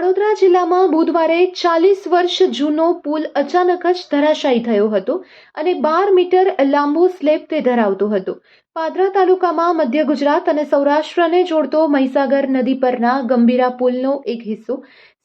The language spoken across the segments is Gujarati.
વડોદરા જિલ્લામાં બુધવારે ચાલીસ વર્ષ જૂનો પુલ અચાનક જ ધરાશાયી થયો હતો અને બાર મીટર લાંબો સ્લેબ તે ધરાવતો હતો. પાદરા તાલુકામાં મધ્ય ગુજરાત અને સૌરાષ્ટ્રને જોડતો મહીસાગર નદી પરના ગંભીરા પુલનો એક હિસ્સો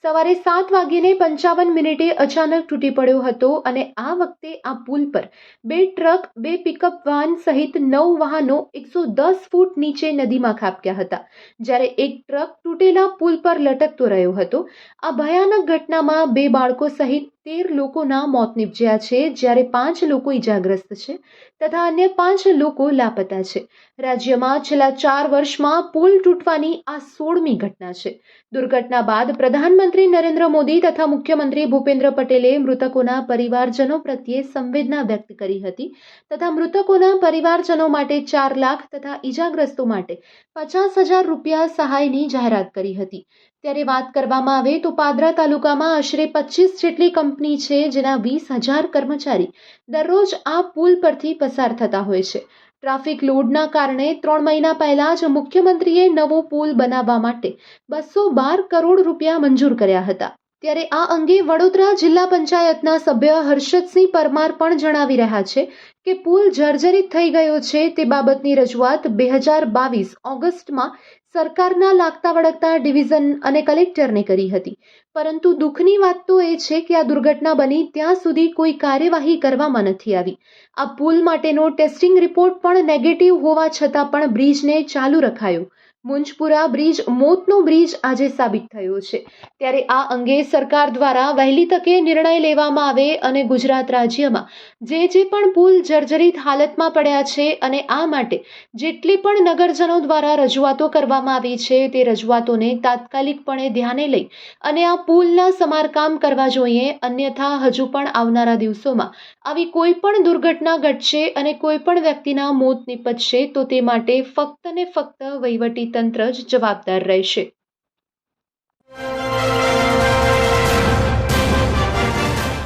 સવારે સાત વાગીને પંચાવન મિનિટે અચાનક તૂટી પડ્યો હતો અને આ વખતે આ પુલ પર બે ટ્રક, બે પિકઅપ વાન સહિત નવ વાહનો એકસો દસ ફૂટ નીચે નદીમાં ખાબક્યા હતા. જ્યારે એક ટ્રક તૂટેલા પુલ પર લટકતો રહ્યો હતો. આ ભયાનક ઘટનામાં બે બાળકો સહિત તેર લોકોના મોત નીપજ્યા છે. જ્યારે પાંચ લોકો ઇજાગ્રસ્ત છે તથા અન્ય પાંચ લોકો લાપતા છે. રાજ્યમાં છેલ્લા ચાર વર્ષમાં પુલ તૂટવાની આ સોળમી ઘટના છે. દુર્ઘટના બાદ પ્રધાનમંત્રી નરેન્દ્ર મોદી તથા મુખ્યમંત્રી ભૂપેન્દ્ર પટેલે મૃતકોના પરિવારજનો પ્રત્યે સંવેદના વ્યક્ત કરી હતી તથા મૃતકોના પરિવારજનો માટે ચાર લાખ તથા ઈજાગ્રસ્તો માટે પચાસ હજાર રૂપિયા સહાયની જાહેરાત કરી હતી. ત્યારે વાત કરવામાં આવે તો પાદરા તાલુકામાં આશરે પચીસ જેટલી કંપની છે જેના વીસ હજાર કર્મચારી દરરોજ આ પુલ પરથી પસાર થતા હોય છે. ટ્રાફિક લોડના કારણે ત્રણ મહિના પહેલા જ મુખ્યમંત્રીએ નવો પુલ બનાવવા માટે બસો બાર કરોડ રૂપિયા મંજૂર કર્યા હતા. ત્યારે આ અંગે વડોદરા જિલ્લા પંચાયતના સભ્ય હર્ષદસિંહ પરમાર પણ જણાવી રહ્યા છે કે પુલ જર્જરિત થઈ ગયો છે તે બાબતની રજૂઆત બે હજાર બાવીસ ઓગસ્ટમાં સરકારના લાગતા વળગતા ડિવિઝન અને કલેક્ટરને કરી હતી. પરંતુ દુઃખની વાત તો એ છે કે આ દુર્ઘટના બની ત્યાં સુધી કોઈ કાર્યવાહી કરવામાં નથી આવી. આ પુલ માટેનો ટેસ્ટિંગ રિપોર્ટ પણ નેગેટિવ હોવા છતાં પણ બ્રિજને ચાલુ રખાયો. મુંજપુરા બ્રિજ, મોતનો બ્રિજ આજે સાબિત થયો છે. ત્યારે આ અંગે સરકાર દ્વારા વહેલી તકે નિર્ણય લેવામાં આવે અને ગુજરાત રાજ્યમાં જે જે પણ પુલ જર્જરિત હાલતમાં પડ્યા છે અને આ માટે જેટલી પણ નગરજનો દ્વારા રજૂઆતો કરવામાં આવી છે તે રજૂઆતોને તાત્કાલિકપણે ધ્યાને લઈ અને આ પુલના સમારકામ કરવા જોઈએ. અન્યથા હજુ પણ આવનારા દિવસોમાં આવી કોઈ પણ દુર્ઘટના ઘટશે અને કોઈ પણ વ્યક્તિના મોત નિપજશે તો તે માટે ફક્ત ને ફક્ત વહીવટી તંત્ર જ જવાબદાર રહેશે.